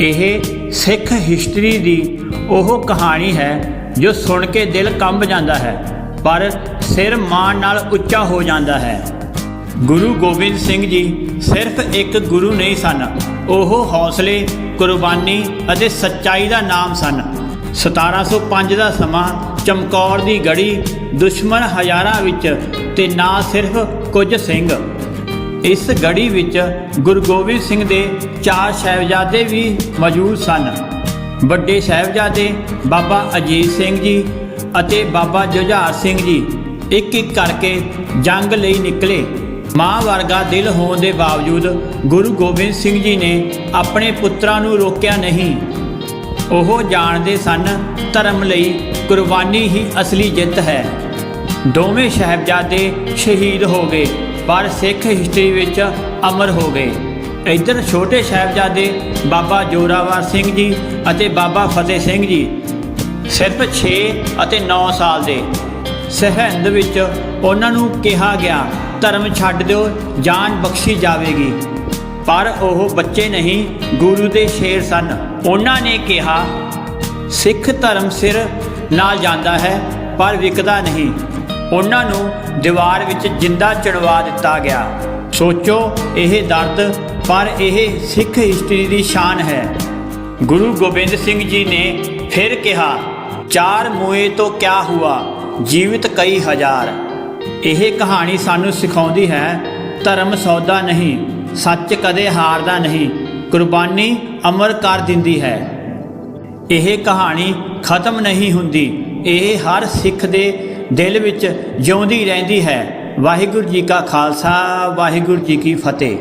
ਇਹ ਸਿੱਖ ਹਿਸਟਰੀ ਦੀ ਉਹ ਕਹਾਣੀ ਹੈ ਜੋ ਸੁਣ ਕੇ ਦਿਲ ਕੰਬ ਜਾਂਦਾ ਹੈ, ਪਰ ਸਿਰ ਮਾਣ ਨਾਲ ਉੱਚਾ ਹੋ ਜਾਂਦਾ ਹੈ। ਗੁਰੂ ਗੋਬਿੰਦ ਸਿੰਘ ਜੀ ਸਿਰਫ ਇੱਕ ਗੁਰੂ ਨਹੀਂ ਸਨ। ਉਹ ਹੌਸਲੇ, ਕੁਰਬਾਨੀ ਅਤੇ ਸੱਚਾਈ ਦਾ ਨਾਮ ਸਨ। 1705 ਦਾ ਸਮਾਂ ਚਮਕੌਰ ਦੀ ਗੜੀ ਦੁਸ਼ਮਣ ਹਜ਼ਾਰਾਂ ਵਿੱਚ ਤੇ ਨਾ ਸਿਰਫ ਕੁਝ ਸਿੰਘ। ਇਸ ਗੜੀ ਵਿੱਚ ਗੁਰੂ ਗੋਬਿੰਦ ਸਿੰਘ ਦੇ ਚਾਰ ਸਾਹਿਬਜ਼ਾਦੇ ਵੀ ਮੌਜੂਦ ਸਨ। ਵੱਡੇ ਸਾਹਿਬਜ਼ਾਦੇ ਬਾਬਾ ਅਜੀਤ ਸਿੰਘ ਜੀ ਅਤੇ ਬਾਬਾ ਜੁਝਾਰ ਸਿੰਘ ਜੀ ਇੱਕ ਇੱਕ ਕਰਕੇ ਜੰਗ ਲਈ ਨਿਕਲੇ। ਮਾਂ ਵਰਗਾ ਦਿਲ ਹੋਣ ਦੇ ਬਾਵਜੂਦ ਗੁਰੂ ਗੋਬਿੰਦ ਸਿੰਘ ਜੀ ਨੇ ਆਪਣੇ ਪੁੱਤਰਾਂ ਨੂੰ ਰੋਕਿਆ ਨਹੀਂ। ਉਹ ਜਾਣਦੇ ਸਨ ਧਰਮ ਲਈ ਕੁਰਬਾਨੀ ਹੀ ਅਸਲੀ ਜਿੱਤ ਹੈ। ਦੋਵੇਂ ਸਾਹਿਬਜ਼ਾਦੇ ਸ਼ਹੀਦ ਹੋ ਗਏ। ਪਰ ਸਿੱਖ ਹਿਸਟਰੀ ਵਿੱਚ ਅਮਰ ਹੋ ਗਏ। ਇੱਧਰ ਛੋਟੇ ਸਾਹਿਬਜ਼ਾਦੇ ਬਾਬਾ ਜੋਰਾਵਰ ਸਿੰਘ ਜੀ ਅਤੇ ਬਾਬਾ ਫਤਿਹ ਸਿੰਘ ਜੀ ਸਿਰਫ 6 ਅਤੇ 9 ਸਾਲ ਦੇ। ਸਰਹੰਦ ਵਿੱਚ ਉਹਨਾਂ ਨੂੰ ਕਿਹਾ ਗਿਆ, ਧਰਮ ਛੱਡ ਦਿਓ, ਜਾਨ ਬਖਸ਼ੀ ਜਾਵੇਗੀ। ਪਰ ਉਹ ਬੱਚੇ ਨਹੀਂ, ਗੁਰੂ ਦੇ ਸ਼ੇਰ ਸਨ। ਉਹਨਾਂ ਨੇ ਕਿਹਾ, ਸਿੱਖ ਧਰਮ ਸਿਰ ਨਾਲ ਜਾਂਦਾ ਹੈ, ਪਰ ਵਿਕਦਾ ਨਹੀਂ। ਉਹਨਾਂ ਨੂੰ ਦੀਵਾਰ ਵਿੱਚ ਜਿੰਦਾ ਚੜਵਾ ਦਿੱਤਾ ਗਿਆ। ਸੋਚੋ, ਇਹ ਦਰਦ, ਪਰ ਇਹ ਸਿੱਖ ਹਿਸਟਰੀ ਦੀ ਸ਼ਾਨ ਹੈ। ਗੁਰੂ ਗੋਬਿੰਦ ਸਿੰਘ ਜੀ ਨੇ ਫਿਰ ਕਿਹਾ, ਚਾਰ ਮੋਏ ਤੋਂ ਕਿਆ ਹੁਆ? ਜੀਵਿਤ ਕਈ ਹਜ਼ਾਰ। ਇਹ ਕਹਾਣੀ ਸਾਨੂੰ ਸਿਖਾਉਂਦੀ ਹੈ, ਧਰਮ ਸੌਦਾ ਨਹੀਂ, ਸੱਚ ਕਦੇ ਹਾਰਦਾ ਨਹੀਂ, ਕੁਰਬਾਨੀ ਅਮਰ ਕਰ ਦਿੰਦੀ ਹੈ। ਇਹ ਕਹਾਣੀ ਖਤਮ ਨਹੀਂ ਹੁੰਦੀ। ਇਹ ਹਰ ਸਿੱਖ ਦੇ ਦਿਲ ਵਿੱਚ ਜਿਉਂਦੀ ਰਹਿੰਦੀ ਹੈ। ਵਾਹਿਗੁਰੂ ਜੀ ਕਾ ਖਾਲਸਾ ਵਾਹਿਗੁਰੂ ਜੀ ਕੀ ਫਤਿਹ।